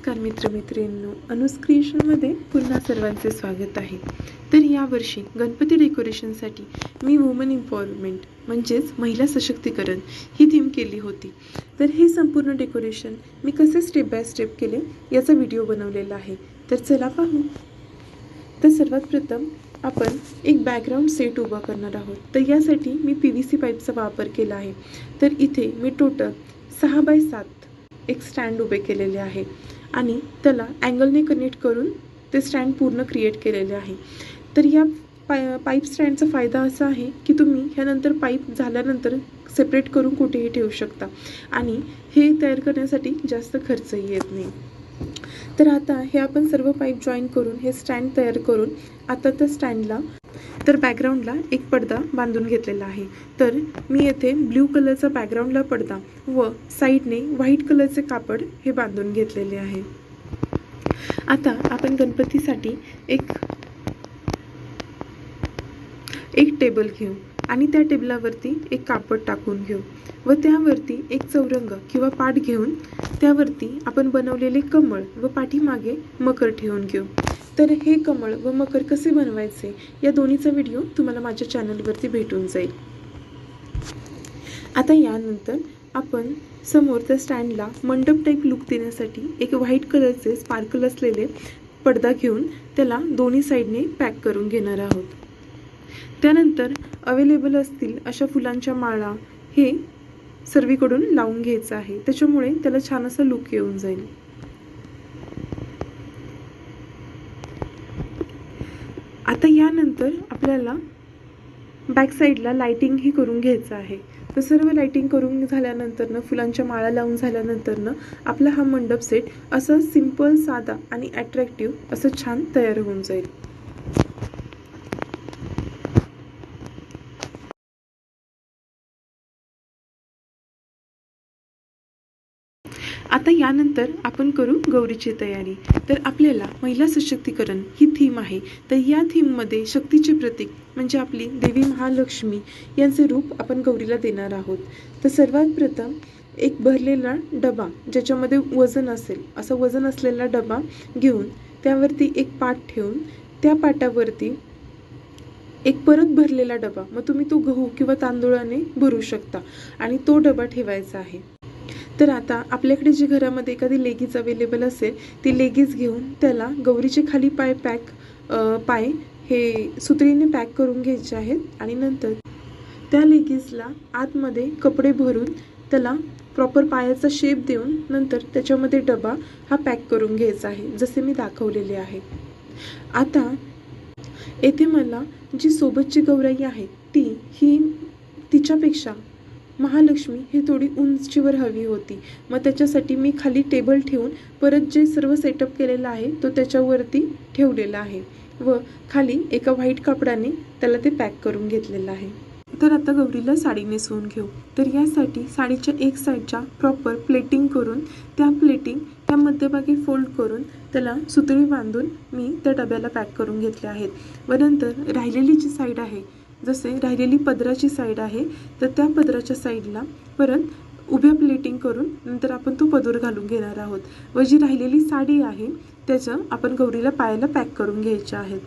नमस्कार मित्रमैत्रिणींनो अनुस्क्रिएशनमध्ये पुन्हा सर्वांचे स्वागत आहे. तर यावर्षी गणपती डेकोरेशनसाठी मी वुमन एम्पॉवरमेंट म्हणजेच महिला सशक्तीकरण ही थीम केली होती. तर हे संपूर्ण डेकोरेशन मी कसे स्टेप बाय स्टेप केले याचा व्हिडिओ बनवलेला आहे. तर चला पाहू. तर सर्वात प्रथम आपण एक बॅकग्राऊंड सेट उभा करणार आहोत. तर यासाठी मी पी व्ही सी पाईपचा वापर केला आहे. तर इथे मी टोटल सहा बाय सात एक स्टँड उभे केलेले आहे. आणि त्याला अँगलने कनेक्ट करून ते स्टँड पूर्ण क्रिएट केलेले आहे. तर या पाय पाईप स्टँडचा फायदा असा आहे की तुम्ही ह्यानंतर पाईप झाल्यानंतर सेपरेट करून कुठेही ठेवू शकता. आणि हे तयार करण्यासाठी जास्त खर्चही येत नाही. तर आता हे आपण सर्व पाईप जॉईन करून हे स्टँड तयार करून आता त्या स्टँडला तर बॅकग्राऊंडला एक पडदा बांधून घेतलेला आहे. तर मी येथे ब्ल्यू कलरचा बॅकग्राऊंडला पडदा व साईडने व्हाईट कलरचे कापड हे बांधून घेतलेले आहे. आता आपण गणपतीसाठी एक एक टेबल घेऊ आणि त्या टेबलावरती एक कापड टाकून घेऊ व त्यावरती एक चौरंग किंवा पाट घेऊन त्यावरती आपण बनवलेले कमळ व पाठीमागे मकर ठेवून घेऊ. तर हे कमळ व मकर कसे बनवायचे? या दोन्हीचा व्हिडिओ तुम्हाला माझ्या चॅनलवरती भेटून जाईल. आता यानंतर आपण समोर त्या स्टँडला मंडप टाईप लुक देण्यासाठी एक व्हाईट कलरचे स्पार्कल असलेले पडदा घेऊन त्याला दोन्ही साईडने पॅक करून घेणार आहोत. त्यानंतर अवेलेबल असतील अशा फुलांच्या माळा हे सर्वीकडून लावून घ्यायचं आहे. त्याच्यामुळे त्याला छान असा लुक येऊन जाईल. आता यानंतर आपल्याला बॅक साईडला लायटिंग ही करून घ्यायचं आहे. तर सर्व लायटिंग करून झाल्यानंतरनं फुलांच्या माळा लावून झाल्यानंतरनं आपला हा मंडप सेट असं सिंपल साधा आणि अट्रॅक्टिव्ह असं छान तयार होऊन जाईल. आता यानंतर आपण करू गौरीची तयारी. तर आपल्याला महिला सशक्तीकरण ही थीम आहे. तर या थीममध्ये शक्तीचे प्रतीक म्हणजे आपली देवी महालक्ष्मी यांचे रूप आपण गौरीला देणार आहोत. तर सर्वात प्रथम एक भरलेला डबा ज्याच्यामध्ये वजन असेल असं वजन असलेला डबा घेऊन त्यावरती एक पाट ठेवून त्या पाटावरती एक परत भरलेला डबा. मग तुम्ही तो गहू किंवा तांदूळाने भरू शकता आणि तो डबा ठेवायचा आहे. तर आता आपल्याकडे जे घरामध्ये एखादी लेगीज अवेलेबल असेल ती लेगीज घेऊन त्याला गौरीचे खाली पाय पॅक पाय हे सुत्रीने पॅक करून घ्यायचे आहेत आणि नंतर त्या लेगीजला आतमध्ये कपडे भरून त्याला प्रॉपर पायाचा शेप देऊन नंतर त्याच्यामध्ये डबा हा पॅक करून घ्यायचा आहे जसे मी दाखवलेले आहे. आता येथे मला जी सोबतची गौराई आहे ती ही तिच्यापेक्षा महालक्ष्मी ही थोडी उंचीवर हवी होती. मग त्याच्यासाठी मी खाली टेबल ठेवून परत जे सर्व सेटअप केलेलं आहे तो त्याच्यावरती ठेवलेला आहे. व खाली एका व्हाईट कापडाने त्याला ते पॅक करून घेतलेलं आहे. तर आता गौरीला साडी नेसवून घेऊ. तर यासाठी साडीच्या एक साईडच्या प्रॉपर प्लेटिंग करून त्या प्लेटिंग त्या मध्यभागी फोल्ड करून त्याला सुतळी बांधून मी त्या डब्याला पॅक करून घेतले आहेत. व नंतर राहिलेली जी साईड आहे जसे राहिलेली पदराची साईड आहे तर त्या पदराच्या साईडला परत उभ्या प्लेटिंग करून नंतर आपण तो पदर घालून घेणार आहोत. व जी राहिलेली साडी आहे त्याचं आपण गौरीला पायाला पॅक करून घ्यायच्या आहेत.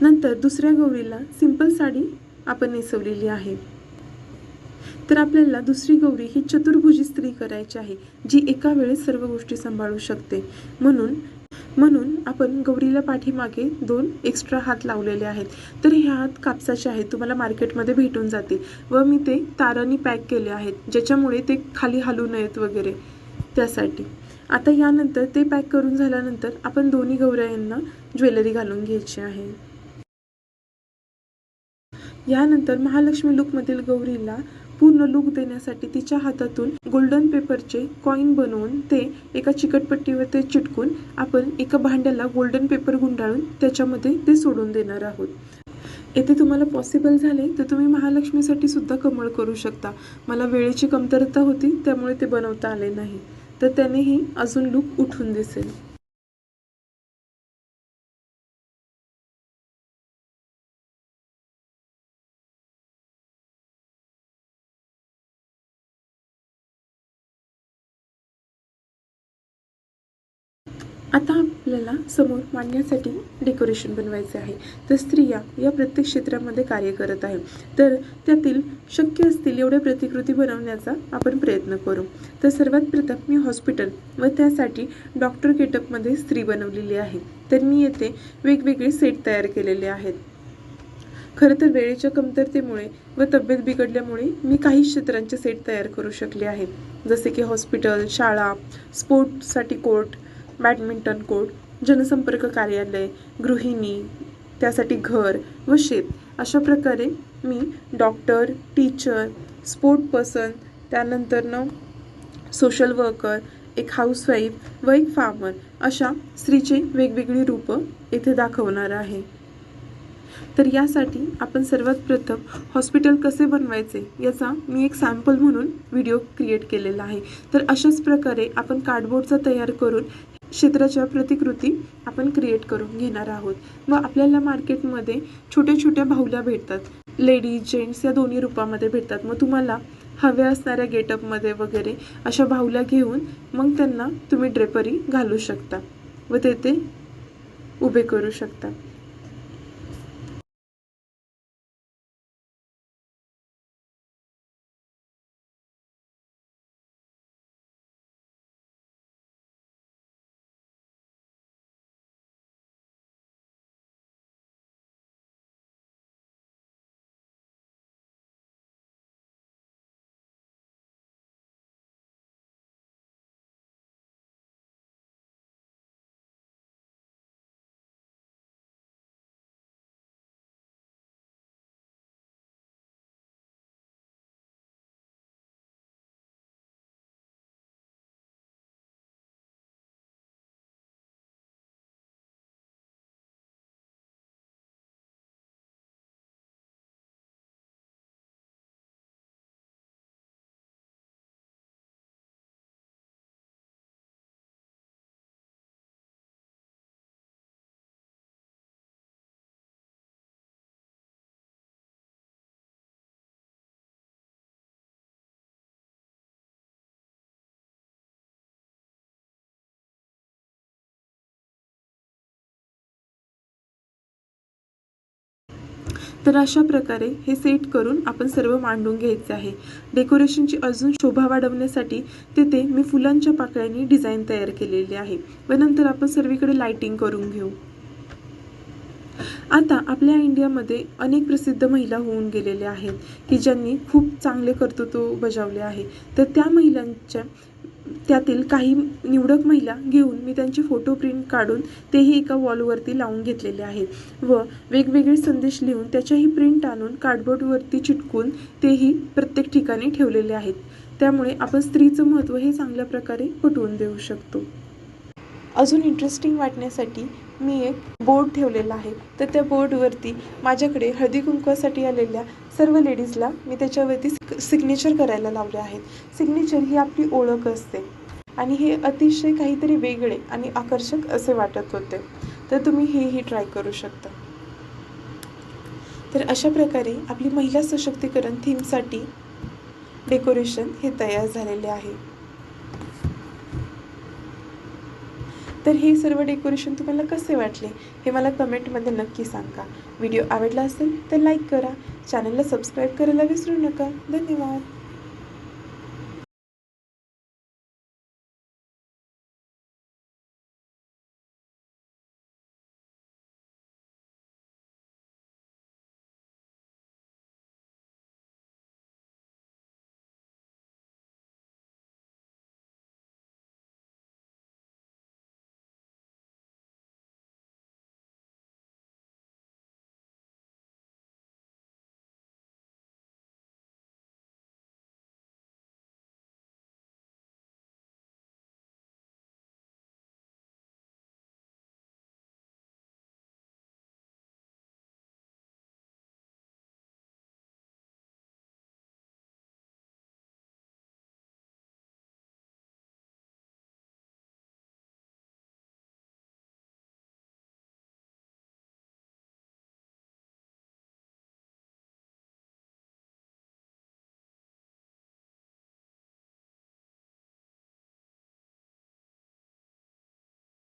नंतर दुसऱ्या गौरीला सिंपल साडी आपण नेसवलेली आहे. तर आपल्याला दुसरी गौरी ही चतुर्भुजी स्त्री करायची आहे जी एका वेळेस सर्व गोष्टी सांभाळू शकते. म्हणून म्हणून आपण गौरीला पाठीमागे दोन एक्स्ट्रा हात लावलेले आहेत. तर हे हात कापसाचे आहेत तुम्हाला मार्केटमध्ये भेटून जातील. व मी ते तारांनी पॅक केले आहेत ज्याच्यामुळे ते खाली हलू नयेत वगैरे त्यासाठी. आता यानंतर ते पॅक करून झाल्यानंतर आपण दोन्ही गौरायांना ज्वेलरी घालून घ्यायची आहे. यानंतर महालक्ष्मी लुकमधील गौरीला पूर्ण लुक देण्यासाठी तिच्या हातातून गोल्डन पेपरचे कॉईन बनवून ते एका चिकटपट्टीवर ते चिटकून आपण एका भांड्याला गोल्डन पेपर गुंडाळून त्याच्यामध्ये ते सोडून देणार आहोत. येथे तुम्हाला पॉसिबल झाले तर तुम्ही महालक्ष्मीसाठी सुद्धा कमळ करू शकता. मला वेळेची कमतरता होती त्यामुळे ते बनवता आले नाही. तर त्यानेही अजून लूक उठून दिसेल. आता आपल्याला समोर मांडण्यासाठी डेकोरेशन बनवायचे आहे. तर स्त्रिया या प्रत्येक क्षेत्रामध्ये कार्य करत आहे. तर त्यातील शक्य असतील एवढ्या प्रतिकृती बनवण्याचा आपण प्रयत्न करू. तर सर्वात प्रथम मी हॉस्पिटल व त्यासाठी डॉक्टर गेटअपमध्ये स्त्री बनवलेली आहे. तर मी येथे वेगवेगळे सेट तयार केलेले आहेत. खरं तर वेळेच्या कमतरतेमुळे व तब्येत बिघडल्यामुळे मी काही क्षेत्रांचे सेट तयार करू शकले आहे. जसे की हॉस्पिटल शाळा स्पोर्टसाठी कोर्ट बॅडमिंटन कोर्ट जनसंपर्क कार्यालय गृहिणी त्यासाठी घर व शेत. अशा प्रकारे मी डॉक्टर टीचर स्पोर्ट पर्सन त्यानंतरनं सोशल वर्कर एक हाऊसवाईफ व एक फार्मर अशा स्त्रीचे वेगवेगळी रूपं इथे दाखवणार आहे. तर यासाठी आपण सर्वात प्रथम हॉस्पिटल कसे बनवायचे याचा मी एक सॅम्पल म्हणून व्हिडिओ क्रिएट केलेला आहे. तर अशाच प्रकारे आपण कार्डबोर्डचा तयार करून क्षेत्राच्या प्रतिकृती आपण क्रिएट करून घेणार आहोत. व आपल्याला मार्केटमध्ये छोट्या छोट्या बाहुल्या भेटतात. लेडीज जेंट्स या दोन्ही रूपामध्ये भेटतात. मग तुम्हाला हव्या असणाऱ्या गेटअपमध्ये वगैरे अशा बाहुल्या घेऊन मग त्यांना तुम्ही ड्रेपरी घालू शकता. व तेथे उभे करू शकता. तर अशा प्रकारे हे सेट करून आपण सर्व मांडून घ्यायचे आहे. डेकोरेशनची अजून शोभा वाढवण्यासाठी तिथे मी फुलांच्या पाकळ्यांनी डिझाईन तयार केलेली आहे. व नंतर आपण सर्वीकडे लाइटिंग करून घेऊ. आता आपल्या इंडियामध्ये अनेक प्रसिद्ध महिला होऊन गेलेल्या आहेत की ज्यांनी खूप चांगले कर्तृत्व बजावले आहे. तर त्या महिलांच्या त्यातील काही निवडक महिला घेऊन मी त्यांचे फोटो प्रिंट काढून तेही एका वॉलवरती लावून घेतलेले आहेत. व वेगवेगळे संदेश लिहून त्याच्याही प्रिंट आणून कार्डबोर्डवरती चिटकून तेही प्रत्येक ठिकाणी ठेवलेले आहेत. त्यामुळे आपण स्त्रीचं महत्त्व हे चांगल्या प्रकारे पटवून देऊ शकतो. अजून इंटरेस्टिंग वाटण्यासाठी मी एक बोर्ड ठेवलेला आहे. तर त्या बोर्डवरती माझ्याकडे हळदी कुंकवासाठी आलेल्या सर्व लेडीजला मी त्याच्यावरती सिग्नेचर करायला लावले आहेत. सिग्नेचर ही आपली ओळख असते. आणि हे अतिशय काहीतरी वेगळे आणि आकर्षक असे वाटत होते. तर तुम्ही हेही ट्राय करू शकता. तर अशा प्रकारे आपली महिला सशक्तीकरण थीमसाठी डेकोरेशन हे तयार झालेले आहे. तर हे सर्व डेकोरेशन तुम्हाला कसे वाटले हे मला कमेंटमध्ये नक्की सांगा. व्हिडिओ आवडला असेल तर लाईक करा. चॅनलला सबस्क्राईब करायला विसरू नका. धन्यवाद.